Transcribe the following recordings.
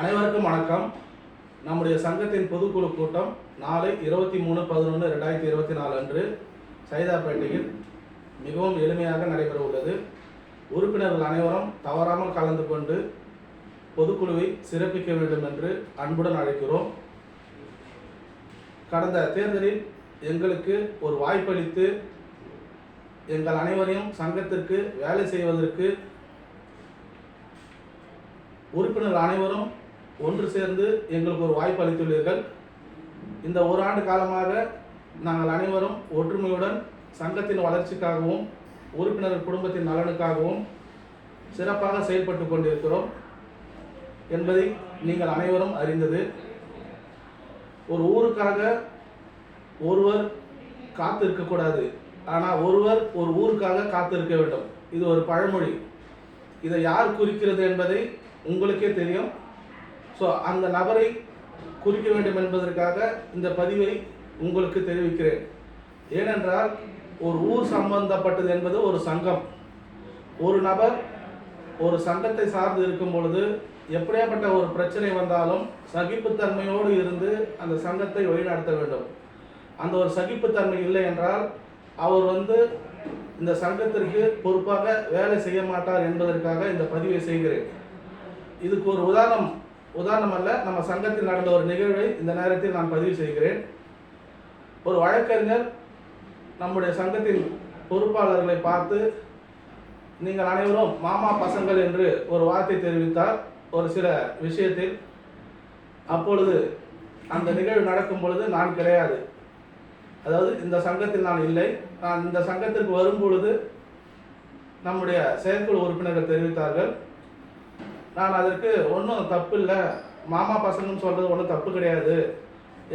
அனைவருக்கும் வணக்கம். நம்முடைய சங்கத்தின் பொதுக்குழு கூட்டம் நாளை இருபத்தி மூணு பதினொன்று ரெண்டாயிரத்தி இருபத்தி நாலு அன்று சைதாப்பேட்டையில் மிகவும் எளிமையாக நடைபெற உள்ளது. உறுப்பினர்கள் அனைவரும் தவறாமல் கலந்து கொண்டு பொதுக்குழுவை சிறப்பிக்க வேண்டும் என்று அன்புடன் அழைக்கிறோம். கடந்த தேர்தலில் எங்களுக்கு ஒரு வாய்ப்பளித்து எங்கள் அனைவரையும் சங்கத்திற்கு வேலை செய்வதற்கு உறுப்பினர்கள் அனைவரும் ஒன்று சேர்ந்து எங்களுக்கு ஒரு வாய்ப்பு அளித்துள்ளீர்கள். இந்த ஒரு ஆண்டு காலமாக நாங்கள் அனைவரும் ஒற்றுமையுடன் சங்கத்தின் வளர்ச்சிக்காகவும் உறுப்பினர் குடும்பத்தின் நலனுக்காகவும் சிறப்பாக செயல்பட்டு கொண்டிருக்கிறோம் என்பதை நீங்கள் அனைவரும் அறிந்தது. ஒரு ஊருக்காக ஒருவர் காத்திருக்கக்கூடாது. ஆனால் ஒருவர் ஒரு ஊருக்காக காத்திருக்க வேண்டும். இது ஒரு பழமொழி. இதை யார் குறிக்கிறது என்பதை உங்களுக்கே தெரியும். ஸோ அந்த நபரை குறிக்க வேண்டும் என்பதற்காக இந்த பதிவை உங்களுக்கு தெரிவிக்கிறேன். ஏனென்றால் ஒரு ஊர் சம்பந்தப்பட்டது என்பது ஒரு சங்கம். ஒரு நபர் ஒரு சங்கத்தை சார்ந்து இருக்கும் பொழுது எப்படியாப்பட்ட ஒரு பிரச்சனை வந்தாலும் சகிப்புத்தன்மையோடு இருந்து அந்த சங்கத்தை வழிநடத்த வேண்டும். அந்த ஒரு சகிப்புத்தன்மை இல்லை என்றால் அவர் வந்து இந்த சங்கத்திற்கு பொறுப்பாக வேலை செய்ய மாட்டார் என்பதற்காக இந்த பதிவை செய்கிறேன். இதுக்கு ஒரு உதாரணம். உதாரணமல்ல நம்ம சங்கத்தில் நடந்த ஒரு நிகழ்வை இந்த நேரத்தில் நான் பதிவு செய்கிறேன். ஒரு வழக்கறிஞர் நம்முடைய சங்கத்தின் பொறுப்பாளர்களை பார்த்து நீங்கள் அனைவரும் மாமா பசங்கள் என்று ஒரு வார்த்தை தெரிவித்தார். ஒரு சில விஷயத்தில் அப்பொழுது அந்த நிகழ்வு நடக்கும் பொழுது நான் கிடையாது. அதாவது இந்த சங்கத்தில் நான் இல்லை. நான் இந்த சங்கத்திற்கு வரும் பொழுது நம்முடைய செயற்குழு உறுப்பினர்கள் தெரிவித்தார்கள். நான் அதற்கு ஒன்றும் தப்பு இல்லை மாமா பசங்கன்னு சொல்கிறது ஒன்றும் தப்பு கிடையாது.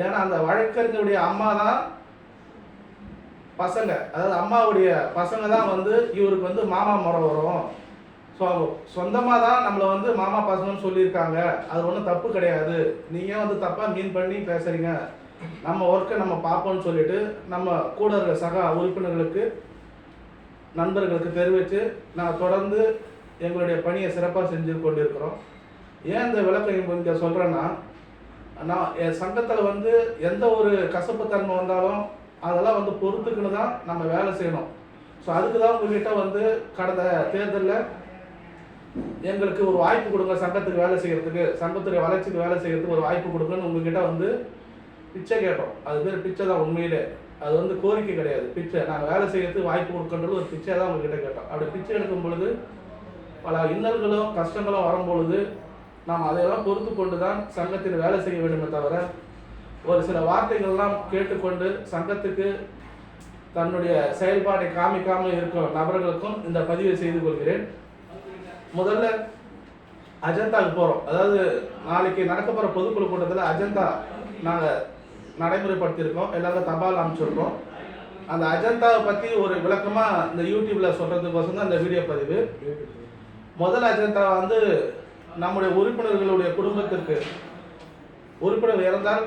ஏன்னா அந்த வழக்கறிஞருடைய அம்மா தான் பசங்க. அதாவது அம்மாவுடைய பசங்க தான் வந்து இவருக்கு வந்து மாமா முறை வரும். ஸோ சொந்தமாக தான் நம்மளை வந்து மாமா பசங்கன்னு சொல்லியிருக்காங்க. அது ஒன்றும் தப்பு கிடையாது. நீங்கள் வந்து தப்பாக மீன் பண்ணி பேசுகிறீங்க நம்ம ஒர்க்கை நம்ம பார்ப்போம்னு சொல்லிட்டு நம்ம கூட இருக்கிற சக உறுப்பினர்களுக்கு நண்பர்களுக்கு தெரிவித்து நான் தொடர்ந்து எங்களுடைய பணியை சிறப்பாக செஞ்சு கொண்டிருக்கிறோம். ஏன் இந்த விளக்கம் இங்கே சொல்கிறேன்னா நான் என் சங்கத்தில் வந்து எந்த ஒரு கசப்புத்தன்மை வந்தாலும் அதெல்லாம் வந்து பொறுத்துக்குன்னு தான் நம்ம வேலை செய்யணும். ஸோ அதுக்கு தான் உங்ககிட்ட வந்து கடந்த தேர்தலில் எங்களுக்கு ஒரு வாய்ப்பு கொடுங்க சங்கத்துக்கு வேலை செய்கிறதுக்கு சங்கத்துடைய வளர்ச்சிக்கு வேலை செய்கிறதுக்கு ஒரு வாய்ப்பு கொடுங்கன்னு உங்ககிட்ட வந்து பிச்சை கேட்டோம். அது பேர் பிச்சை தான் உண்மையிலே. அது வந்து கோரிக்கை கிடையாது. பிச்சை. நாங்கள் வேலை செய்கிறதுக்கு வாய்ப்பு கொடுக்கன்றது ஒரு பிச்சை தான் உங்ககிட்ட கேட்டோம். அப்படி பிச்சை எடுக்கும் பொழுது பல இன்னல்களும் கஷ்டங்களும் வரும்பொழுது நாம் அதையெல்லாம் பொறுத்து கொண்டு தான் சங்கத்தில் வேலை செய்ய வேண்டுமே தவிர ஒரு சில வார்த்தைகள்லாம் கேட்டுக்கொண்டு சங்கத்துக்கு தன்னுடைய செயல்பாட்டை காமிக்காமல் இருக்கும் நபர்களுக்கும் இந்த பதிவை செய்து கொள்கிறேன். முதல்ல அஜந்தாவுக்கு போகிறோம் அதாவது நாளைக்கு நடக்க போகிற பொதுக்குழு கூட்டத்தில் அஜந்தா நாங்கள் நடைமுறைப்படுத்தியிருக்கோம். எல்லாரும் தபால் அமைச்சிருக்கோம் அந்த அஜந்தாவை பற்றி ஒரு விளக்கமாக இந்த யூடியூப்பில் சொல்கிறதுக்கோசம் தான் இந்த வீடியோ பதிவு. முதல் அஜெண்டா வந்து நம்முடைய உறுப்பினர்களுடைய குடும்பத்திற்கு உறுப்பினர் இறந்தால்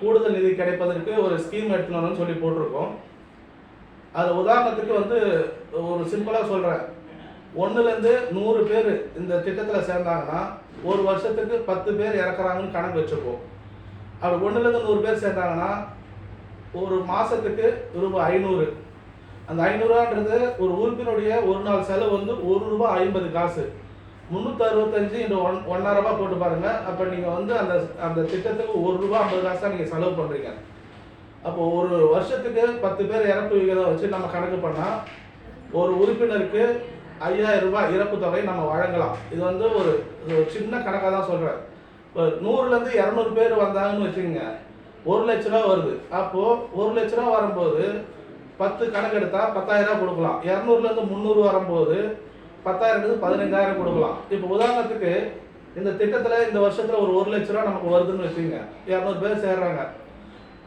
கூடுதல் நிதி கிடைப்பதற்கு ஒரு ஸ்கீம் எடுத்துன்னு வரணும்னு சொல்லி போட்டிருக்கோம். அது உதாரணத்துக்கு வந்து ஒரு சிம்பிளாக சொல்கிறேன் ஒன்றுலேருந்து நூறு பேர் இந்த திட்டத்தில் சேர்ந்தாங்கன்னா ஒரு வருஷத்துக்கு பத்து பேர் இறக்குறாங்கன்னு கணக்கு வச்சுருக்கோம். அப்படி ஒன்றுலேருந்து நூறு பேர் சேர்ந்தாங்கன்னா ஒரு மாதத்துக்கு ரூபாய் ஐநூறு. அந்த ஐநூறுரூவான்றது ஒரு உறுப்பினுடைய ஒரு நாள் செலவு வந்து ஒரு ரூபா ஐம்பது காசு. முந்நூற்றி அறுபத்தஞ்சு இந்த ஒன் ஒன்றரை ரூபாய் போட்டு பாருங்க. அப்போ நீங்கள் வந்து அந்த அந்த திட்டத்துக்கு ஒரு ரூபா ஐம்பது காசு தான் நீங்கள் செலவு பண்ணுறீங்க அப்போ ஒரு வருஷத்துக்கு பத்து பேர் இறப்பு விகிதம் வச்சு நம்ம கணக்கு பண்ணால் ஒரு உறுப்பினருக்கு ஐயாயிரம் ரூபாய் இறப்பு தொகை நம்ம வழங்கலாம். இது வந்து ஒரு ஒரு சின்ன கணக்காக தான் சொல்கிறேன் இப்போ நூறுலேருந்து இரநூறு பேர் வந்தாங்கன்னு வச்சுக்கோங்க. ஒரு லட்ச ரூபா வருது. அப்போது ஒரு லட்ச ரூபா வரும்போது பத்து கணக்கு எடுத்தால் பத்தாயிரம் ரூபா கொடுக்கலாம் இரநூறுலேருந்து முந்நூறு வரும்போது பத்தாயிரத்துக்கு பதினஞ்சாயிரம் கொடுக்கலாம். இப்போ உதாரணத்துக்கு இந்த திட்டத்தில் இந்த வருஷத்தில் ஒரு ஒரு லட்ச ரூபா நமக்கு வருதுன்னு வச்சுக்கோங்க. இரநூறு பேர் சேர்றாங்க.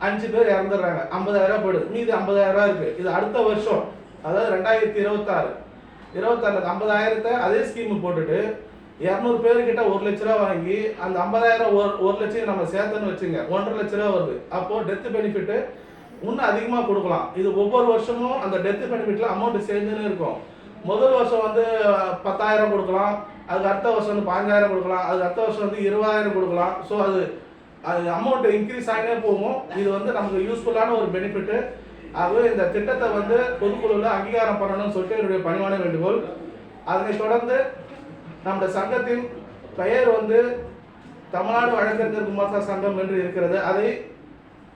அஞ்சு பேர் இறந்துடுறாங்க. ஐம்பதாயிரம் போயிடுது. மீதி ஐம்பதாயிரம் ரூபா இருக்குது இது அடுத்த வருஷம். அதாவது ரெண்டாயிரத்தி இருபத்தாறு. இருபத்தாறு ஐம்பதாயிரத்தை அதே ஸ்கீமு போட்டுட்டு இரநூறு பேர்கிட்ட ஒரு லட்ச ரூபா வாங்கி அந்த ஐம்பதாயிரம் ஒரு ஒரு லட்சம் நம்ம சேர்த்தோன்னு வச்சுங்க ஒன்றரை லட்ச ரூபா வருது. அப்போது டெத் பெனிஃபிட்டு இன்னும் அதிகமாக கொடுக்கலாம். இது ஒவ்வொரு வருஷமும் அந்த டெத் பெனிஃபிட்டில் அமௌண்ட் சேர்ந்துன்னு இருக்கும். முதல் வருஷம் வந்து பத்தாயிரம் கொடுக்கலாம். அதுக்கு அடுத்த வருஷம் வந்து பாஞ்சாயிரம் கொடுக்கலாம். அதுக்கு அடுத்த வருஷம் வந்து இருபதாயிரம் கொடுக்கலாம். ஸோ அது அது அமௌண்ட் இன்க்ரீஸ் ஆகினே போகும். இது வந்து நமக்கு யூஸ்ஃபுல்லான ஒரு பெனிஃபிட்டு ஆகவே இந்த திட்டத்தை வந்து பொதுக்குழுவில் அங்கீகாரம் பண்ணணும்னு சொல்லிட்டு என்னுடைய பணிவான வேண்டுகோள். அதனைத் தொடர்ந்து நம்முடைய சங்கத்தின் பெயர் வந்து தமிழ்நாடு வழக்கறிஞர் குமாஸ்தா சங்கம் என்று இருக்கிறது. அதை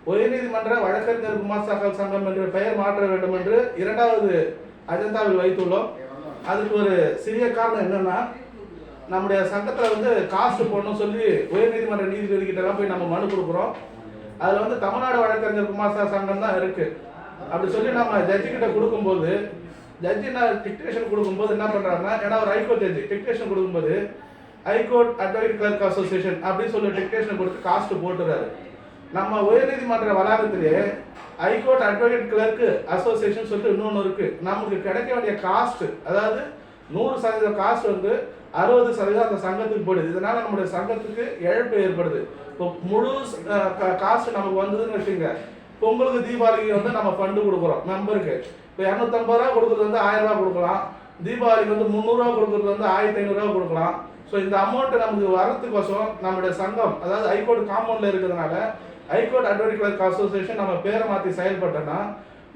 உயர்நீதிமன்ற வழக்கறிஞர் குமாஸ்தாக்கள் சங்கம் என்ற பெயர் மாற்ற வேண்டும் என்று இரண்டாவது அஜெண்டாவில் வைத்துள்ளோம். அதுக்கு ஒரு சிறிய காரணம் என்னன்னா நம்முடைய சங்கத்தில் வந்து காசு போடணும் சொல்லி உயர்நீதிமன்ற நீதிபதி போய் நம்ம மனு கொடுக்குறோம். அதில் வந்து தமிழ்நாடு வழக்கறிஞர் குமாசா சங்கம் தான் இருக்கு. அப்படி சொல்லி நம்ம ஜட்ஜி கிட்ட கொடுக்கும்போது ஜட்ஜி நான் டிக்டேஷன் கொடுக்கும்போது என்ன பண்ணுறாங்கன்னா ஏன்னா ஒரு ஹைகோர்ட் ஜட்ஜி டிக்டேஷன் கொடுக்கும்போது high court advocate clerk association அப்படின்னு சொல்லி டிக்டேஷன் கொடுத்து காஸ்ட் போட்டுறாரு. நம்ம உயர்நீதிமன்ற வளாகத்திலே high court advocate clerk association சொல்லிட்டு இன்னொன்று இருக்கு. நமக்கு கிடைக்க வேண்டிய காஸ்ட் அதாவது நூறு சதவீதம் காஸ்ட் வந்து அறுபது சதவீதம் அந்த சங்கத்துக்கு போயிடுது. இதனால நம்முடைய சங்கத்துக்கு இழப்பு ஏற்படுது. இப்போ முழு காஸ்ட் நமக்கு வந்ததுன்னு வச்சுங்க பொங்கலுக்கு தீபாவளிக்கு வந்து நம்ம ஃபண்டு கொடுக்குறோம் மெம்பருக்கு இப்போ இரநூத்தம்பது ரூபா கொடுக்குறது வந்து ஆயிரம் ரூபா கொடுக்கலாம். தீபாவளிக்கு வந்து முந்நூறுரூவா கொடுக்குறது வந்து ஆயிரத்தி ஐநூறுரூவா கொடுக்கலாம். ஸோ இந்த அமௌண்ட் நமக்கு வரத்துக்கோசம் நம்முடைய சங்கம் அதாவது ஹைகோர்ட் காம்பவுண்டில் இருக்கிறதுனால ஹைகோர்ட் அட்வொகேட் கிளர்க் அசோசியேஷன் நம்ம பேரை மாற்றி செயல்பட்டோன்னா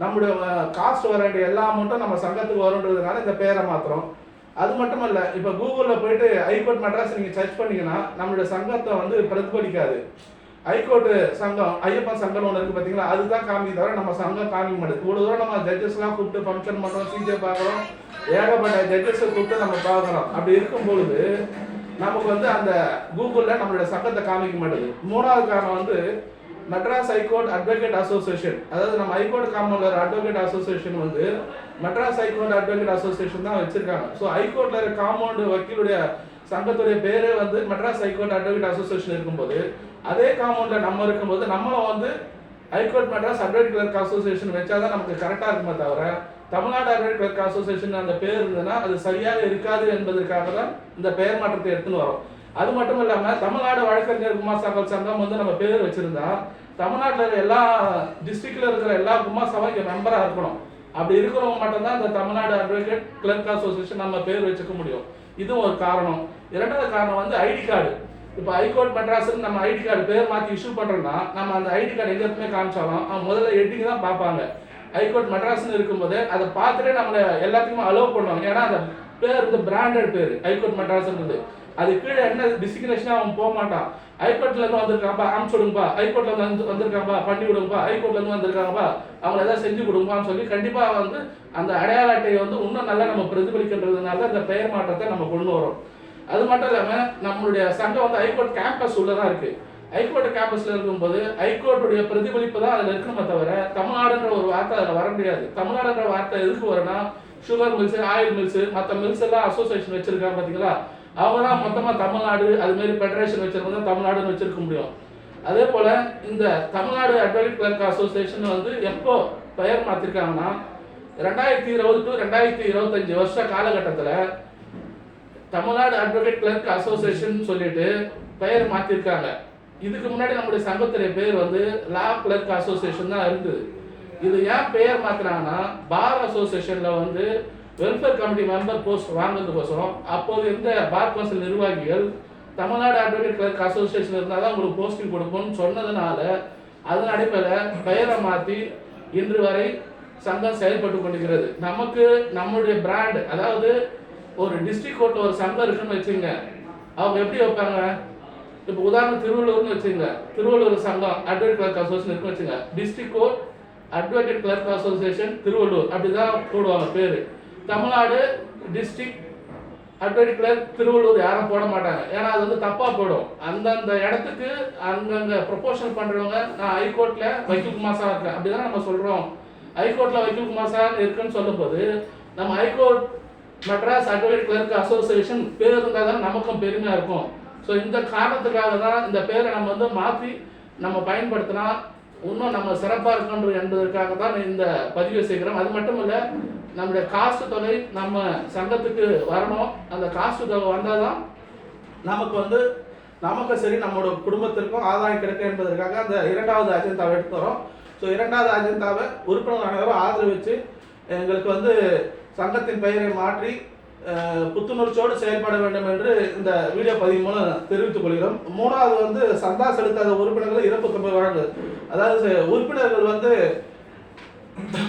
நம்முடைய காஸ்ட் வர வேண்டிய எல்லா அமௌண்ட்டும் நம்ம சங்கத்துக்கு வருன்றதுனால இந்த பேரை மாத்திரம் அது மட்டும் இல்லை இப்போ கூகுளில் போயிட்டு ஹைகோர்ட் மெட்ராஸ் நீங்கள் சர்ச் பண்ணீங்கன்னா நம்மளுடைய சங்கத்தை வந்து பிரதிபலிக்காது. ஹைகோர்ட் சங்கம் ஐயப்பன் சங்கம் ஒன்று இருக்குது பார்த்தீங்களா அதுதான் காமி தவிர நம்ம சங்கம் காமிக்க மாட்டேது. இவ்வளோ தூரம் நம்ம ஜட்ஜஸ்லாம் கூப்பிட்டு ஃபங்க்ஷன் பண்ணுறோம் சிஜே பார்க்குறோம். ஏகப்பட்ட ஜட்ஜஸை கூப்பிட்டு நம்ம பார்க்குறோம். அப்படி இருக்கும் பொழுது நமக்கு வந்து அந்த கூகுளில் நம்மளுடைய சங்கத்தை காமிக்க மாட்டேது. மூணாவது காரணம் வந்து மெட்ராஸ் ஹைகோர்ட் அட்வொகேட் அசோசியேஷன் அதாவது நம்ம ஹைகோர்ட் காமன்ல அட்வொகேட் அசோசியேஷன் வந்து மெட்ராஸ் ஹைகோர்ட் அட்வொகேட் அசோசியேஷன் தான் வச்சிருக்காங்க. ஸோ ஹைகோர்ட்ல இருக்க காம்பவுண்ட் வக்கீலுடைய சங்கத்துடைய பேரே வந்து மெட்ராஸ் ஹைகோர்ட் அட்வொகேட் அசோசியேஷன் இருக்கும்போது அதே காம்பவுண்ட்ல நம்ம இருக்கும்போது நம்மளும் வந்து high court Madras advocate clerk association வச்சாதான் நமக்கு கரெக்டா இருக்குமே தவிர தமிழ்நாடு அட்வொகேட் கிளர்க் அசோசியேஷன் அந்த பேர் இருந்ததுன்னா அது சரியாக இருக்காது என்பதற்காக தான் இந்த பெயர் மாற்றத்தை எடுத்துன்னு வரோம். அது மட்டும் இல்லாமல் தமிழ்நாடு வழக்கறிஞர் குமாஸ்தாக்கள் சங்கம் வந்து நம்ம பேர் வச்சிருந்தா தமிழ்நாட்டில் இருக்கிற எல்லா டிஸ்ட்ரிக்ட்ல இருக்கிற எல்லா குமா இங்க மெம்பராக இருக்கணும். அப்படி இருக்கிறவங்க மட்டும்தான் இந்த தமிழ்நாடு அட்வொகேட் கிளர்க் அசோசியேஷன் நம்ம பேர் வச்சுக்க முடியும். இதுவும் ஒரு காரணம். இரண்டாவது காரணம் வந்து ஐடி கார்டு இப்போ ஹைகோர்ட் மெட்ராஸ்னு நம்ம ஐடி கார்டு பேர் மாற்றி இஷ்யூ பண்ணுறோம்னா நம்ம அந்த ஐடி கார்டு எங்க காமிச்சாலும் அவங்க முதல்ல எட்டிங் தான் பார்ப்பாங்க. ஹைகோர்ட் மெட்ராஸ்னு இருக்கும்போது அதை பார்த்துட்டு நம்மளை எல்லாத்துக்குமே அலோவ் பண்ணுவாங்க. ஏன்னா அந்த பேர் வந்து பிராண்டட் பேர் ஹைகோர்ட் மெட்ராஸ்ன்றது அது கீழே என்ன டிசிக்னேஷனாக அவன் போக மாட்டான். ஹைகோர்ட்ல இருந்து வந்திருக்காப்பா அனுப்பிச்சு விடுங்கப்பா. ஹைகோர்ட்ல இருந்து வந்து வந்திருக்காப்பா பண்ணி விடுங்கப்பா. ஹைகோர்ட்ல இருந்து வந்திருக்காங்கப்பா அவங்க ஏதாவது செஞ்சு கொடுங்கப்பான்னு சொல்லி கண்டிப்பா வந்து அந்த அடையாள அட்டையை வந்து இன்னும் நல்லா நம்ம பிரதிபலிக்கின்றதுனால அந்த பெயர் மாற்றத்தை நம்ம கொண்டு வரோம். அது மட்டும் இல்லாம நம்மளுடைய சங்கம் வந்து ஹைகோர்ட் கேம்பஸ் உள்ள தான் இருக்கு. ஹைகோர்ட் கேம்பஸ்ல இருக்கும்போது ஹைகோர்ட்டுடைய பிரதிபலிப்பு தான் அதுல இருக்கணுமே தவிர தமிழ்நாடுன்ற ஒரு வார்த்தை அதுல வர முடியாது. தமிழ்நாடுன்ற வார்த்தை எதுக்கு வரும்னா சுகர் மில்ஸ் ஆயில் மில்ஸ் மற்ற மில்ஸ் எல்லாம் அசோசியேஷன் வச்சிருக்காங்க பாத்தீங்களா? அவங்க தான் தமிழ்நாடு அதுமாரி ஃபெடரேஷன் வச்சிருந்தா தமிழ்நாடுன்னு வச்சுருக்க முடியும். அதே போல் இந்த தமிழ்நாடு அட்வொகேட் கிளர்க் அசோசியேஷன் வந்து எப்போ பெயர் மாற்றிருக்காங்கன்னா ரெண்டாயிரத்தி இருபது டு ரெண்டாயிரத்தி இருபத்தஞ்சு வருஷ காலகட்டத்தில் தமிழ்நாடு அட்வொகேட் கிளர்க் அசோசியேஷன் சொல்லிட்டு பெயர் மாற்றிருக்காங்க இதுக்கு முன்னாடி நம்முடைய சங்கத்துடைய பேர் வந்து லா கிளர்க் அசோசியேஷன் தான் இருந்தது. இது ஏன் பெயர் மாற்றுறாங்கன்னா பார் அசோசியேஷனில் வந்து வெல்ஃபேர் கமிட்டி மெம்பர் போஸ்ட் வாங்குறதுக்கோசரம் அப்போது இருந்த பார் கவுன்சில் நிர்வாகிகள் தமிழ்நாடு அட்வொகேட் கிளர்க் அசோசியேஷன் இருந்தால் தான் உங்களுக்கு போஸ்டிங் கொடுப்போம்னு சொன்னதுனால அதன் அடிப்படையில் பெயரை மாற்றி இன்று வரை சங்கம் செயல்பட்டு கொண்டிருக்கிறது. நமக்கு நம்மளுடைய பிராண்ட் அதாவது ஒரு டிஸ்ட்ரிக்ட் கோர்ட்ல ஒரு சங்கம் இருக்குன்னு வச்சுங்க அவங்க எப்படி வைப்பாங்க? இப்போ உதாரணம் திருவள்ளூர்னு வச்சுங்க திருவள்ளூர் சங்கம் அட்வொகேட் கிளர்க் அசோசியேஷன் இருக்குன்னு வச்சுங்க district court advocate clerk association Thiruvallur அப்படிதான் போடுவாங்க பேர். Tamil Nadu district advocate clerk Thiruvallur யாரும் போட மாட்டாங்க. ஏன்னா அது வந்து தப்பாக போயிடும் அந்தந்த இடத்துக்கு அங்கங்கே ப்ரொபோஷன் பண்ணுறவங்க நான் ஹைகோர்ட்டில் வக்கீல் சார் இருக்கேன் அப்படிதான் நம்ம சொல்கிறோம் ஹைகோர்ட்டில் வக்கீல் சார் இருக்குன்னு சொல்லும்போது நம்ம high court Madras advocate clerk association பேர் இருந்தால் தான் நமக்கும் பெருமையாக இருக்கும். ஸோ இந்த காரணத்துக்காக தான் இந்த பேரை நம்ம வந்து மாற்றி நம்ம பயன்படுத்தினா இன்னும் நம்ம சிறப்பாக இருக்கணும் என்பதற்காக தான் இந்த பதிவை செய்கிறோம். அது மட்டும் இல்லை நம்முடைய காசு தொகை நம்ம சங்கத்துக்கு வரணும். அந்த காசு தொகை வந்தால் தான் நமக்கு வந்து நமக்கும் சரி நம்மளோட குடும்பத்திற்கும் ஆதாயம் கிடைக்கும் என்பதற்காக அந்த இரண்டாவது அஜெண்டாவை எடுத்துறோம் ஸோ இரண்டாவது அஜெண்டாவை உறுப்பினர் அனைவரும் ஆதரவிச்சு எங்களுக்கு வந்து சங்கத்தின் பெயரை மாற்றி புத்துணர்ச்சியோடு செயல்பட வேண்டும் என்று இந்த வீடியோ பதிவு மூலம் தெரிவித்துக் கொள்கிறோம். மூணாவது வந்து சந்தா செலுத்தாத உறுப்பினர்கள் இறப்பு தொகை வழங்கு அதாவது உறுப்பினர்கள் வந்து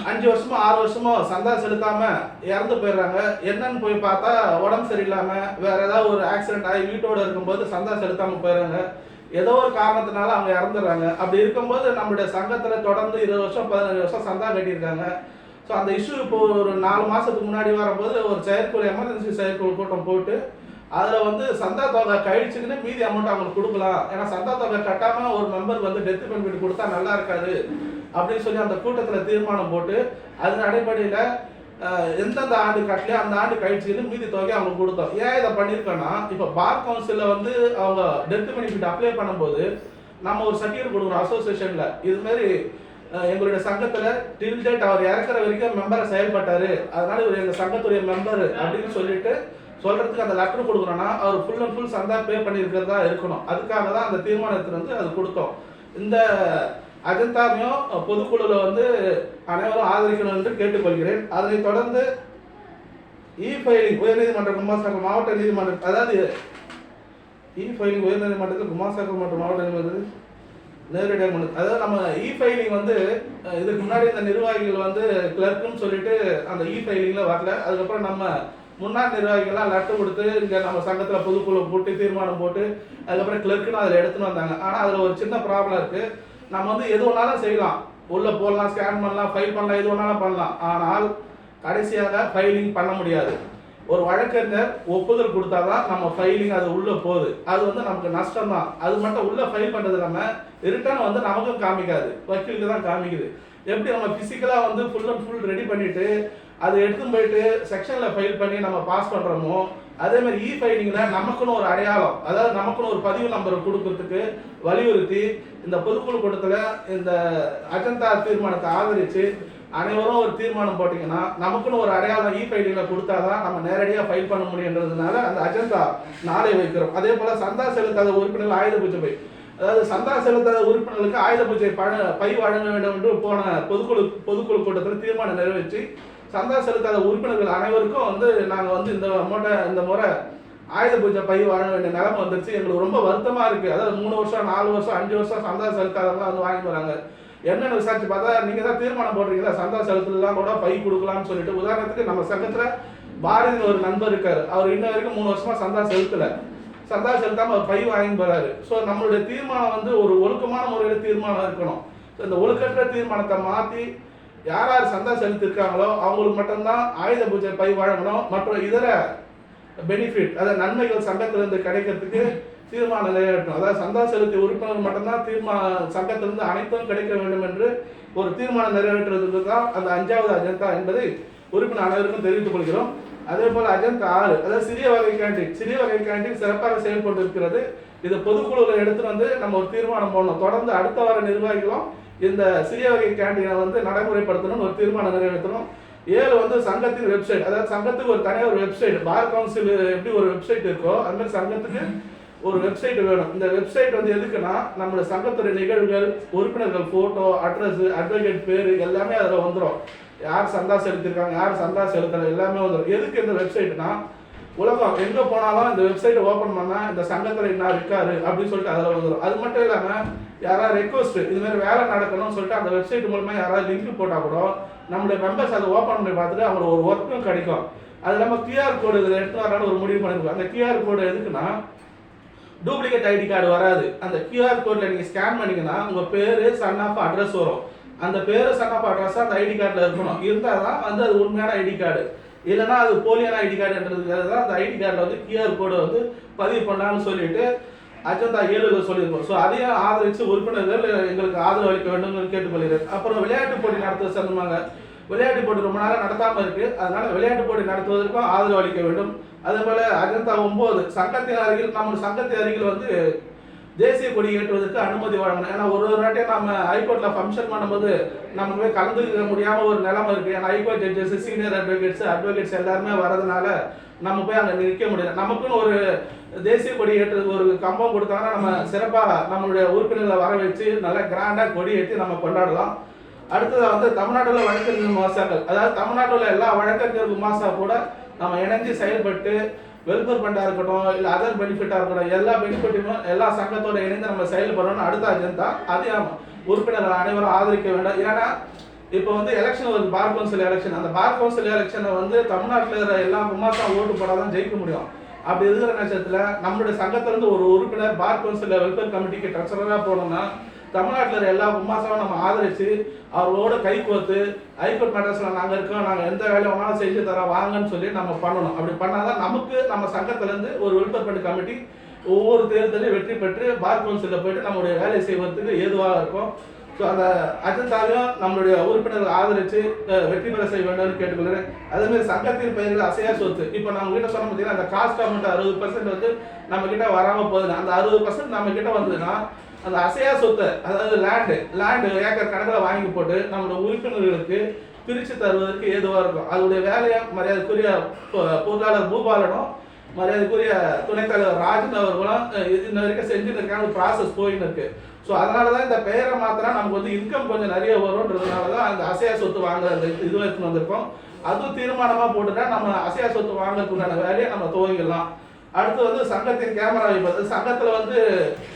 அஞ்சு வருஷமோ ஆறு வருஷமோ சந்தா செலுத்தாம இறந்து போயிடுறாங்க. என்னன்னு போய் பார்த்தா உடம்பு சரியில்லாம வேற ஏதாவது ஒரு ஆக்சிடென்ட் ஆகி வீட்டோட இருக்கும்போது சந்தா செலுத்தாம போயிடுறாங்க. ஏதோ ஒரு காரணத்தினால அவங்க இறந்துடுறாங்க. அப்படி இருக்கும்போது நம்மளுடைய சங்கத்துல தொடர்ந்து இருபது வருஷம் பதினஞ்சு வருஷம் சந்தா கட்டியிருக்காங்க. ஸோ அந்த இஷ்யூ இப்போ ஒரு நாலு மாசத்துக்கு முன்னாடி வரும்போது ஒரு செயற்குழு எமர்ஜென்சி செயற்குழு கூட்டம் போட்டு அதில் வந்து சந்தா தொகை கழிச்சுக்கின்னு மீதி அமௌண்ட் அவங்களுக்கு கொடுக்கலாம். ஏன்னா சந்தா தொகை கட்டாமல் ஒரு மெம்பர் வந்து டெத் பெனிஃபிட் கொடுத்தா நல்லா இருக்காது அப்படின்னு சொல்லி அந்த கூட்டத்தில் தீர்மானம் போட்டு அதன் அடிப்படையில் எந்தெந்த ஆண்டு கட்டலையோ அந்த ஆண்டு கழிச்சுக்கின்னு மீதி தொகையை அவங்களுக்கு கொடுத்தோம். ஏன் இதை பண்ணியிருக்கோன்னா இப்போ பார் கவுன்சிலில் வந்து அவங்க டெத் பெனிஃபிட் அப்ளை பண்ணும்போது நம்ம ஒரு சர்டிஃபிகேட் கொடுக்குறோம் அசோசியேஷனில் இதுமாரி எங்களுடைய சங்கத்துல டில் டேட் அவர் இறக்குற வரைக்கும் மெம்பரை செயல்பட்டாரு. அதனால இவர் எங்க சங்கத்துடைய மெம்பர் அப்படின்னு சொல்லிட்டு சொல்றதுக்கு அந்த லெட்டர் கொடுக்குறோன்னா அவர் ஃபுல் அண்ட் ஃபுல் சந்தா பே பண்ணியிருக்கிறதா இருக்கணும். அதுக்காக தான் அந்த தீர்மானத்தை வந்து அது கொடுத்தோம். இந்த அஜந்தாவையும் பொதுக்குழுல வந்து அனைவரும் ஆதரிக்கணும் என்று கேட்டுக்கொள்கிறேன். அதனைத் தொடர்ந்து இ ஃபைலிங் உயர்நீதிமன்ற குமாசாகர் மாவட்ட நீதிமன்றம் அதாவது இ ஃபைலிங் உயர்நீதிமன்றத்தில் குமாசாகர் மற்றும் மாவட்ட நீதிமன்றத்தில் நேரடியாக மனு அதாவது நம்ம இ ஃபைலிங் வந்து இதுக்கு முன்னாடி இந்த நிர்வாகிகள் வந்து கிளர்க்குன்னு சொல்லிட்டு அந்த இ ஃபைலிங்கில் வரல. அதுக்கப்புறம் நம்ம முன்னாள் நிர்வாகிகள்லாம் லெட்டர் கொடுத்து இங்கே நம்ம சங்கத்தில் பொதுக்குழு போட்டு தீர்மானம் போட்டு அதுக்கப்புறம் கிளர்க்குன்னு அதில் எடுத்துன்னு வந்தாங்க. ஆனால் அதில் ஒரு சின்ன ப்ராப்ளம் இருக்குது நம்ம வந்து எது வேணாலும் செய்யலாம். உள்ளே போடலாம் ஸ்கேன் பண்ணலாம் ஃபைல் பண்ணலாம் எது வேணாலும் பண்ணலாம். ஆனால் கடைசியாக ஃபைலிங் பண்ண முடியாது. ஒரு வழக்கறிஞர் ஒப்புதல் கொடுத்தா தான் நம்ம ஃபைலிங் அது உள்ளே போகுது. அது வந்து நமக்கு நஷ்டம் தான். அது மட்டும் உள்ளே ஃபைல் பண்ணுறது நம்ம ரிட்டர்ன் வந்து நமக்கும் காமிக்காது. வக்கீலுக்கு தான் காமிக்குது. எப்படி நம்ம ஃபிசிக்கலாக வந்து ஃபுல் அண்ட் ஃபுல் ரெடி பண்ணிவிட்டு அதை எடுத்துன்னு போயிட்டு செக்ஷன்ல ஃபைல் பண்ணி நம்ம பாஸ் பண்றோமோ அதே மாதிரி இ ஃபைலிங்னா நமக்குன்னு ஒரு அடையாளம் அதாவது நமக்குன்னு ஒரு பதிவு நம்பரை கொடுக்கறதுக்கு வலியுறுத்தி இந்த பொதுக்குழு கூட்டத்தில் இந்த அஜந்தா தீர்மானத்தை ஆதரித்து அனைவரும் ஒரு தீர்மானம் போட்டிங்கன்னா நமக்குன்னு ஒரு அடையாளம் இ ஃபைலிங்கில் கொடுத்தா தான் நம்ம நேரடியாக ஃபைல் பண்ண முடியுன்றதுனால அந்த அஜந்தா நாளை வைக்கிறோம். அதே போல் சந்தா செலுத்தாத உறுப்பினர்கள் ஆயுத பூஜை பை அதாவது சந்தா செலுத்தாத உறுப்பினர்களுக்கு ஆயுத பூஜை பண பை வழங்க வேண்டும் என்று போன பொதுக்குழு பொதுக்குழு கூட்டத்தில் தீர்மானம் நிறைவேற்றி சந்தா செலுத்தாத உறுப்பினர்கள் அனைவருக்கும் வந்து நாங்கள் வந்து இந்த அமௌண்ட்டை இந்த முறை ஆயுத பூஜை பை வாங்க வேண்டிய நிலைமை வந்துருச்சு. எங்களுக்கு ரொம்ப வருத்தமாக இருக்குது அதாவது மூணு வருஷம் நாலு வருஷம் அஞ்சு வருஷம் சந்தா செலுத்தாதவங்களாம் வந்து வாங்கி வராங்க. என்னென்னு விசாரிச்சு பார்த்தா நீங்கள் தான் தீர்மானம் போடுறீங்களா சந்தா செலுத்தலாம் கூட பை கொடுக்கலாம்னு சொல்லிட்டு. உதாரணத்துக்கு நம்ம சங்கத்தில் பாரதியின் ஒரு நண்பர் இருக்கார். அவர் இன்ன வரைக்கும் மூணு வருஷமாக சந்தா செலுத்தலை. சந்தா செலுத்தாமல் அவர் பை வாங்கி போகிறாரு ஸோ நம்மளுடைய தீர்மானம் வந்து ஒரு ஒழுக்கமான முறையில் தீர்மானம் இருக்கணும். இந்த ஒழுக்கற்ற தீர்மானத்தை மாற்றி யார் யார் சந்தா செலுத்திருக்காங்களோ அவங்களுக்கு மட்டும்தான் ஆயுத பூஜை பை வழங்கணும். மற்றும் இதர பெனிஃபிட் அதாவது நன்மைகள் சங்கத்திலிருந்து கிடைக்கிறதுக்கு தீர்மானம் நிறைவேற்றும் அதாவது சந்தா செலுத்திய உறுப்பினர் மட்டும்தான் தீர்மா சங்கத்திலிருந்து அனைத்தும் கிடைக்க வேண்டும் என்று ஒரு தீர்மானம் நிறைவேற்றுவதற்கு தான் அந்த அஞ்சாவது அஜந்தா என்பதை உறுப்பினர் அனைவருக்கும் தெரிவித்துக் கொள்கிறோம். அதே போல் அஜந்தா ஆறு அதாவது சிறிய வகை கேண்டீன் சிறிய வகை கேண்டீன் சிறப்பாக செயல்பட்டு இருக்கிறது இதை பொதுக்குழுவில் எடுத்துட்டு வந்து நம்ம ஒரு தீர்மானம் போடணும். தொடர்ந்து அடுத்த வார நிர்வாகிகளும் இந்த சிறிய வகை கேண்டீனை வந்து நடைமுறைப்படுத்தணும்னு ஒரு தீர்மானம் நிறைவேற்றணும். ஏழு வந்து சங்கத்தின் வெப்சைட் அதாவது சங்கத்துக்கு ஒரு தனியாக ஒரு வெப்சைட் பார் கவுன்சில் எப்படி ஒரு வெப்சைட் இருக்கோ அது மாதிரி சங்கத்துக்கு ஒரு வெப்சைட் வேணும். இந்த வெப்சைட் வந்து எதுக்குன்னா நம்மளோட சங்கத்துடைய நிகழ்வுகள் உறுப்பினர்கள் ஃபோட்டோ அட்ரஸ் அட்வொகேட் பேர் எல்லாமே அதில் வந்துடும் யார் சந்தா செலுத்திருக்காங்க யார் சந்தா செலுத்தலை எல்லாமே வந்துடும் எதுக்கு இந்த வெப்சைட்னா உலகம் எங்க போனாலும் இந்த வெப்சைட்டை ஓபன் பண்ணா இந்த சங்கத்துல என்ன இருக்காரு அப்படின்னு சொல்லிட்டு அதுல வந்துடும் அது மட்டும் இல்லாம யாராவது ரெக்வஸ்ட் இது மாதிரி வேலை நடக்கணும்னு சொல்லிட்டு அந்த வெப்சைட் மூலமா யாராவது லிங்க் போட்டா கூட நம்மளுடைய மெம்பர்ஸ் அதை ஓபன் பண்ணி பார்த்துட்டு அவங்களுக்கு ஒரு ஒர்க்கும் கிடைக்கும். அது இல்லாம கியூஆர் கோடு இதில் எடுத்து வரலான்னு ஒரு முடிவு பண்ணிருக்கோம். அந்த கியூஆர் கோடு எதுக்குன்னா டூப்ளிகேட் ஐடி கார்டு வராது. அந்த கியூஆர் கோட்ல நீங்க ஸ்கேன் பண்ணீங்கன்னா உங்க பேரு சன் ஆஃப் அட்ரஸ் வரும். அந்த பேரு சன் ஆஃப் அட்ரஸ் அந்த ஐடி கார்டுல இருக்கணும். இருந்தால் தான் வந்து அது உண்மையான ஐடி கார்டு இல்லைன்னா அது போலியான ஐடி கார்டுன்றதுக்காக தான் அந்த ஐடி கார்டில் வந்து கியூஆர் கோடை வந்து பதிவு பண்ணலாம்னு சொல்லிட்டு அஜந்தா ஏழுல சொல்லியிருக்கோம். ஸோ அதையும் ஆதரித்து உறுப்பினர்கள் எங்களுக்கு ஆதரவு அளிக்க வேண்டும் கேட்டுக்கொள்கிறேன். அப்புறம் விளையாட்டு போட்டி நடத்த சொன்னாங்க விளையாட்டு போட்டி ரொம்ப நாளாக நடத்தாமல் இருக்குது அதனால் விளையாட்டு போட்டி நடத்துவதற்கும் ஆதரவு அளிக்க வேண்டும். அதே போல் அஜந்தா ஒம்பது சங்கத்தின் அருகில் நம்ம சங்கத்தின் அருகில் வந்து தேசிய கொடி ஏற்றுவதற்கு அனுமதி வழங்கணும். ஏன்னா ஒரு ஒரு வாட்டியும் நம்ம ஹைகோர்ட்டில் ஃபங்க்ஷன் பண்ணும்போது நம்ம போய் கலந்துக்க முடியாம ஒரு நிலைமை இருக்குது ஏன்னா high court judges senior advocates advocates எல்லாருமே வரதுனால நம்ம போய் அங்கே நிற்க முடியல. நமக்குன்னு ஒரு தேசிய கொடி ஏற்றது ஒரு கம்பம் கொடுத்தாங்கன்னா நம்ம சிறப்பாக நம்மளுடைய உறுப்பினர்களை வர வச்சு நல்லா கிராண்டாக கொடி ஏற்றி நம்ம கொண்டாடலாம். அடுத்ததாக வந்து தமிழ்நாட்டில் வழக்கறிஞர் மாசாக்கள் அதாவது தமிழ்நாட்டில் எல்லா வழக்கறிஞர் மாசா கூட நம்ம இணைஞ்சு செயல்பட்டு வெல்ஃபேர் ஃபண்டாக இருக்கட்டும் இல்லை அதர் பெனிஃபிட்டாக இருக்கட்டும் எல்லா பெனிஃபிட்டுமே எல்லா சங்கத்தோட இணைந்து நம்ம செயல்படணும்னு அடுத்த அஜெண்டா அதையும் உறுப்பினர்கள் அனைவரும் ஆதரிக்க வேண்டும். ஏன்னா இப்போ வந்து எலெக்ஷன் வருது பார் கவுன்சில் எலெக்ஷன் அந்த பார் கவுன்சில் எலெக்ஷனை வந்து தமிழ்நாட்டில் இருக்கிற எல்லா குமாசம் ஓட்டு போடாதான் ஜெயிக்க முடியும். அப்படி இருக்கிற பட்சத்தில் நம்மளுடைய சங்கத்திலிருந்து ஒரு உறுப்பினர் பார் கவுன்சில் வெல்ஃபேர் கமிட்டிக்கு ட்ரெஸராக போனோம்னா தமிழ்நாட்டில் இருக்கிற எல்லா உமாசாவும் நம்ம ஆதரித்து அவரோட கை கோர்த்து ஹைகோர்ட் மேட்டர்ஸில் நாங்கள் இருக்கோம் நாங்கள் எந்த வேலையை வேணாலும் செஞ்சு தரோம் வாங்கன்னு சொல்லி நம்ம பண்ணணும். அப்படி பண்ணாதான் நமக்கு நம்ம சங்கத்திலேருந்து ஒரு வெல்ஃபேர் ஃபண்ட் கமிட்டி ஒவ்வொரு தேர்தலையும் வெற்றி பெற்று பார் கவுன்சிலில் போயிட்டு நம்மளுடைய வேலை செய்வதற்கு ஏதுவாக இருக்கும். ஸோ அந்த அஜெண்டாவையும் நம்மளுடைய உறுப்பினர்கள் ஆதரித்து வெற்றி பெற செய்ய வேண்டும்னு கேட்டுக்கொள்கிறேன். அதேமாதிரி சங்கத்தின் பெயர்கள் அசையா சொத்து. இப்போ நம்ம கிட்ட சொன்ன பார்த்தீங்கன்னா அந்த காஸ்ட் அமௌண்ட் அறுபது பர்சன்ட் வந்து நம்ம கிட்ட வராமல் போகுது அந்த அறுபது பர்சன்ட் நம்ம கிட்ட வந்ததுன்னா அந்த அசையா சொத்தை அதாவது லேண்டு லேண்டு ஏக்கர் கணக்கில் வாங்கி போட்டு நம்மளோட உறுப்பினர்களுக்கு பிரித்து தருவதற்கு ஏதுவாக இருக்கும். அதோடைய வேலையை மரியாதைக்குரிய பொருளாளர் பூபாலனும் மரியாதைக்குரிய துணைத் தலைவர் ராஜன் அவர்களும் இது இன்ன வரைக்கும் செஞ்சுட்டு இருக்காங்க ப்ராசஸ் போயின்னு இருக்கு ஸோ அதனால தான் இந்த பெயரை மாத்திரம் நமக்கு வந்து இன்கம் கொஞ்சம் நிறைய வரும்ன்றதுனால தான் அந்த அசையா சொத்து வாங்குற அந்த இது எடுத்துன்னு வந்திருக்கோம். அதுவும் தீர்மானமாக போட்டுட்டா நம்ம அசையா சொத்து வாங்குறதுக்குண்டான வேலையை நம்ம துவங்கிடலாம். அடுத்து வந்து சங்கத்தின் கேமரா வைப்பது. சங்கத்தில் வந்து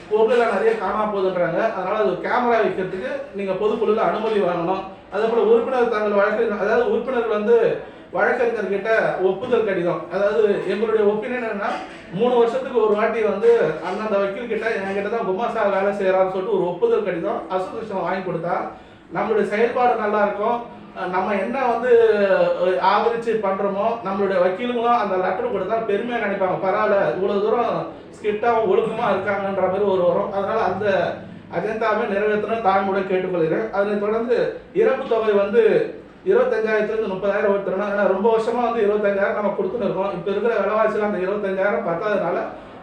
பொருளில் நிறைய காணாம போகுதுன்றாங்க. அதனால் அது கேமரா வைக்கிறதுக்கு நீங்கள் பொதுக்குழுல அனுமதி வாங்கணும். அதே போல் உறுப்பினர் தங்கள் வழக்கறிஞர் அதாவது உறுப்பினர்கள் வந்து வழக்கறிஞர்கிட்ட ஒப்புதல் கடிதம். அதாவது எங்களுடைய ஒப்பீனியன் என்னன்னா மூணு வருஷத்துக்கு ஒரு வாட்டி வந்து அந்தந்த வக்கீல் கிட்ட என்கிட்ட தான் குமாசா வேலை செய்கிறான்னு சொல்லிட்டு ஒரு ஒப்புதல் கடிதம் அசோசியேஷன் வாங்கி கொடுத்தா நம்மளுடைய செயல்பாடு நல்லா இருக்கும். நம்ம என்ன வந்து ஆதரிச்சு பண்றோமோ நம்மளுடைய வக்கீலுங்களும் அந்த லெட்டர் கொடுத்தா பெருமையா நினைப்பாங்க. பரவாயில்ல இவ்வளவு தூரம் ஸ்கிரிப்டாவும் ஒழுக்கமா இருக்காங்கன்ற மாதிரி ஒரு வரும். அதனால அந்த அஜெண்டாவை நிறைவேற்றணும் தாழ்மையுடன் கேட்டுக்கொள்கிறேன். அதனை தொடர்ந்து இறப்பு தொகை வந்து இருபத்தஞ்சாயிரத்துலேருந்து முப்பதாயிரம் ஒருத்தரணும் ஏன்னா ரொம்ப வருஷமாக வந்து இருபத்தஞ்சாயிரம் நம்ம கொடுத்துன்னு இருக்கோம். இப்போ இருக்கிற விலைவாசியில் அந்த இருபத்தஞ்சாயிரம் பத்தாதனால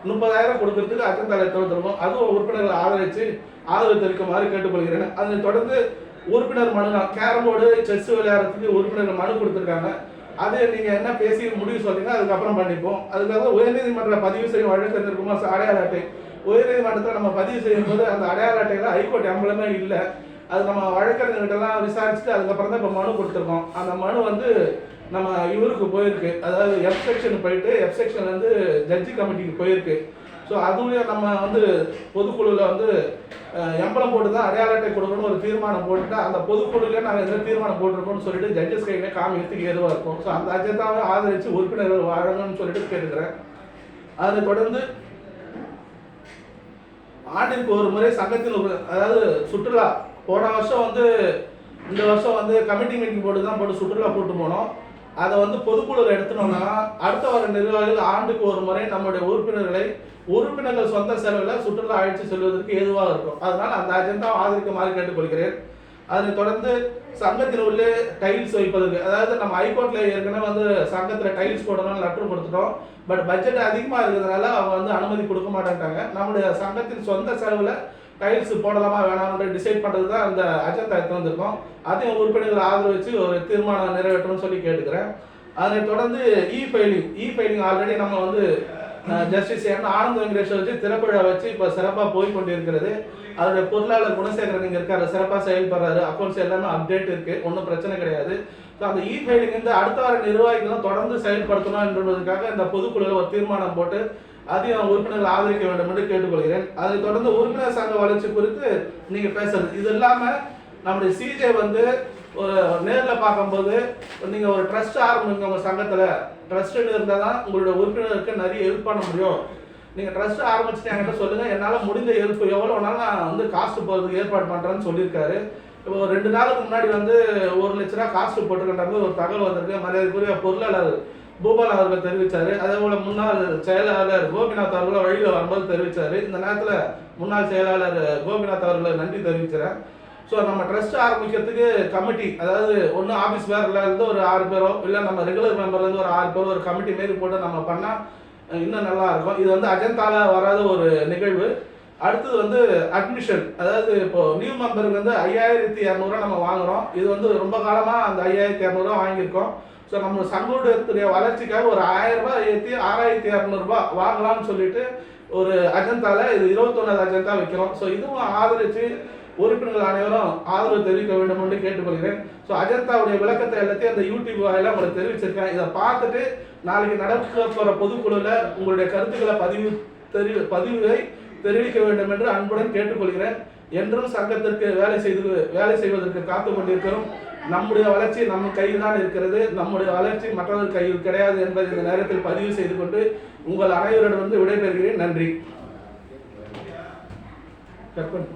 முப்பதாயிரம் கொடுக்கறதுக்கு அஜெண்டாவில் எடுத்து அதுவும் உறுப்பினர்கள் ஆதரித்து ஆதரவு தெரிவிக்குமாறு கேட்டுக்கொள்கிறேன். அதனை தொடர்ந்து உறுப்பினர் மனு தான் கேரம் போர்டு செஸ் விளையாடுறதுக்கு உறுப்பினர் மனு கொடுத்துருக்காங்க. அது நீங்கள் என்ன பேசி முடிவு சொல்றீங்க அதுக்கப்புறம் பண்ணிப்போம். அதுக்காக உயர்நீதிமன்ற பதிவு செய்யும் வழக்கறிஞர் குமார் அடையாள அட்டை. உயர்நீதிமன்றத்தில் நம்ம பதிவு செய்யும் போது அந்த அடையாள அட்டையில் ஹைகோர்ட் எம்பளமே இல்லை. அது நம்ம வழக்கறிஞர்கிட்டலாம் விசாரிச்சுட்டு அதுக்கப்புறம் தான் இப்போ மனு கொடுத்துருக்கோம். அந்த மனு வந்து நம்ம இவருக்கு போயிருக்கு. அதாவது எஃப் செக்ஷன் போயிட்டு எஃப் செக்ஷன் வந்து ஜட்ஜி கமிட்டிக்கு போயிருக்கு. ஸோ அதுவே நம்ம வந்து பொதுக்குழுவில் வந்து எம்பளம் போட்டு தான் அடையாள அட்டை கொடுக்கணும்னு ஒரு தீர்மானம் போட்டுட்டு அந்த பொதுக்குழுல நாங்கள் எந்த தீர்மானம் போட்டிருக்கோம்னு சொல்லிட்டு ஜட்ஜஸ் கையிலே காமிக்கிறதுக்கு ஏதுவாக இருக்கும். ஸோ அந்த அஜெண்டாவை ஆதரித்து உறுப்பினர்கள் வாழணும்னு சொல்லிட்டு கேட்டுக்கிறேன். அதை தொடர்ந்து ஆண்டிற்கு ஒரு முறை சங்கத்தில் ஒரு அதாவது சுற்றுலா போன வருஷம் வந்து இந்த வருஷம் வந்து கமிட்டி மீட்டிங் போட்டு தான் போட்டு சுற்றுலா போட்டு போனோம். அதை வந்து பொதுக்குழுவில் எடுத்துனோம்னா அடுத்த வர நிர்வாகிகள் ஆண்டுக்கு ஒரு முறை நம்முடைய உறுப்பினர்களை உறுப்பினர்கள் சொந்த செலவில் சுற்றுலா அழைத்து செல்வதற்கு ஏதுவாக இருக்கும். அதனால் அந்த அஜெண்டாவை ஆதரிக்குமாறு கேட்டுக்கொள்கிறேன். அதனை தொடர்ந்து சங்கத்தில் உள்ள டைல்ஸ் வைப்பதற்கு அதாவது நம்ம ஹைகோர்ட்டில் ஏற்கனவே வந்து சங்கத்தில் டைல்ஸ் போடணும்னு லெட்டர் கொடுத்துட்டோம் பட் பட்ஜெட் அதிகமாக இருக்கிறதுனால அவங்க வந்து அனுமதி கொடுக்க மாட்டேன்ட்டாங்க. நம்முடைய சங்கத்தின் சொந்த செலவில் டைல்ஸ் போடலாமா வேணாம்னு டிசைட் பண்ணுறது தான் அந்த அஜெண்டா எடுத்து வந்திருக்கோம். அதையும் உறுப்பினர்கள் ஆதரவிச்சு ஒரு தீர்மானம் நிறைவேற்றணும்னு சொல்லி கேட்டுக்கிறேன். அதனை தொடர்ந்து e filing e filing already நம்ம வந்து ஜஸ்டிஸ் என் ஆனந்த் வெங்கடேஸ்வர் வச்சு திறப்புழா வச்சு இப்போ சிறப்பாக போய் கொண்டிருக்கிறது. அதோட பொருளாளர் குணசேகரன் இங்கே இருக்காரு சிறப்பாக செயல்படுறாரு. அக்கௌண்ட்ஸ் எல்லாமே அப்டேட் இருக்கு ஒன்றும் பிரச்சனை கிடையாது. ஸோ அந்த இ ஃபைலிங் வந்து அடுத்த வார நிர்வாகிகளும் தொடர்ந்து செயல்படுத்தணும் என்றதுக்காக இந்த பொதுக்குழுவில் ஒரு தீர்மானம் போட்டு அதையும் உறுப்பினர்கள் ஆதரிக்க வேண்டும் என்று கேட்டுக்கொள்கிறேன். அதை தொடர்ந்து உறுப்பினர் சங்க வளர்ச்சி குறித்து நீங்கள் பேசுறது. இது இல்லாமல் நம்முடைய சிஜே வந்து ஒரு நேரில் பார்க்கும்போது நீங்கள் ஒரு ட்ரஸ்ட் ஆரம்பிங்க உங்கள் சங்கத்தில். ட்ரஸ்ட்டுன்னு இருந்தால் தான் உங்களுடைய உறுப்பினருக்கு நிறைய ஹெல்ப் பண்ண முடியும். நீங்கள் ட்ரஸ்ட் ஆரம்பிச்சுட்டு என்கிட்ட சொல்லுங்கள் என்னால் முடிஞ்ச ஹெல்ப் எவ்வளோ வேணாலும் நான் வந்து காசு போகிறதுக்கு ஏற்பாடு பண்ணுறேன்னு சொல்லியிருக்காரு. இப்போ ஒரு ரெண்டு நாளுக்கு முன்னாடி வந்து ஒரு லட்ச ரூபா காசு போட்டுக்கின்ற மாதிரி ஒரு தகவல் வந்திருக்கு. மரியாதைக்குரிய பொருளாளர் பூபால் அவர்கள் தெரிவித்தார் அதே போல் முன்னாள் செயலாளர் கோபிநாத் அவர்களும் வழியில் வரும்போது தெரிவித்தார் இந்த நேரத்தில் முன்னாள் செயலாளர் கோபிநாத் அவர்களை நன்றி தெரிவிக்கிறேன். ஸோ நம்ம ட்ரஸ்ட் ஆரம்பிக்கிறதுக்கு கமிட்டி அதாவது ஒன்று ஆஃபீஸ் பேரில் இருந்து ஒரு ஆறு பேரோ இல்லை நம்ம ரெகுலர் மெம்பர்லேருந்து ஒரு ஆறு பேரோ ஒரு கமிட்டி மாரி போட்டு நம்ம பண்ணால் இன்னும் நல்லா இருக்கும். இது வந்து அஜந்தால வராத ஒரு நிகழ்வு. அடுத்தது வந்து அட்மிஷன் அதாவது இப்போ நியூ மெம்பருக்கு வந்து ஐயாயிரத்தி இரநூறுவா நம்ம வாங்குறோம். இது வந்து ரொம்ப காலமாக அந்த ஐயாயிரத்தி இரநூறுவா வாங்கியிருக்கோம். ஸோ நம்ம சங்கூடத்துடைய வளர்ச்சிக்காக ஒரு ஆயிரரூபா ஏற்றி ஆறாயிரத்தி இரநூறுபா வாங்கலாம்னு சொல்லிட்டு ஒரு அஜந்தாவில் இது இருபத்தொன்னாவது அஜந்தா வைக்கிறோம். ஸோ இதுவும் ஆதரித்து உறுப்பினர்கள் அனைவரும் ஆதரவு தெரிவிக்க வேண்டும் என்று கேட்டுக்கொள்கிறேன். ஸோ அஜந்தாவுடைய விளக்கத்தை எல்லாத்தையும் அந்த யூடியூப் வாயில உங்களுக்கு தெரிவிச்சிருக்கேன். இதை பார்த்துட்டு நாளைக்கு நடக்க போற பொதுக்குழுல உங்களுடைய கருத்துக்களை பதிவு தெரி பதிவை தெரிவிக்க வேண்டும் என்று அன்புடன் கேட்டுக்கொள்கிறேன். என்றும் சங்கத்திற்கு வேலை செய்து வேலை செய்வதற்கு காத்து கொண்டிருக்கிறோம். நம்முடைய வளர்ச்சி நம்ம கையில் தான் இருக்கிறது. நம்முடைய வளர்ச்சி மற்றவர்கள் கையில் கிடையாது என்பதை இந்த நேரத்தில் பதிவு செய்து கொண்டு உங்கள் அனைவரிடம் வந்து விடைபெறுகிறேன். நன்றி. கற்பன்.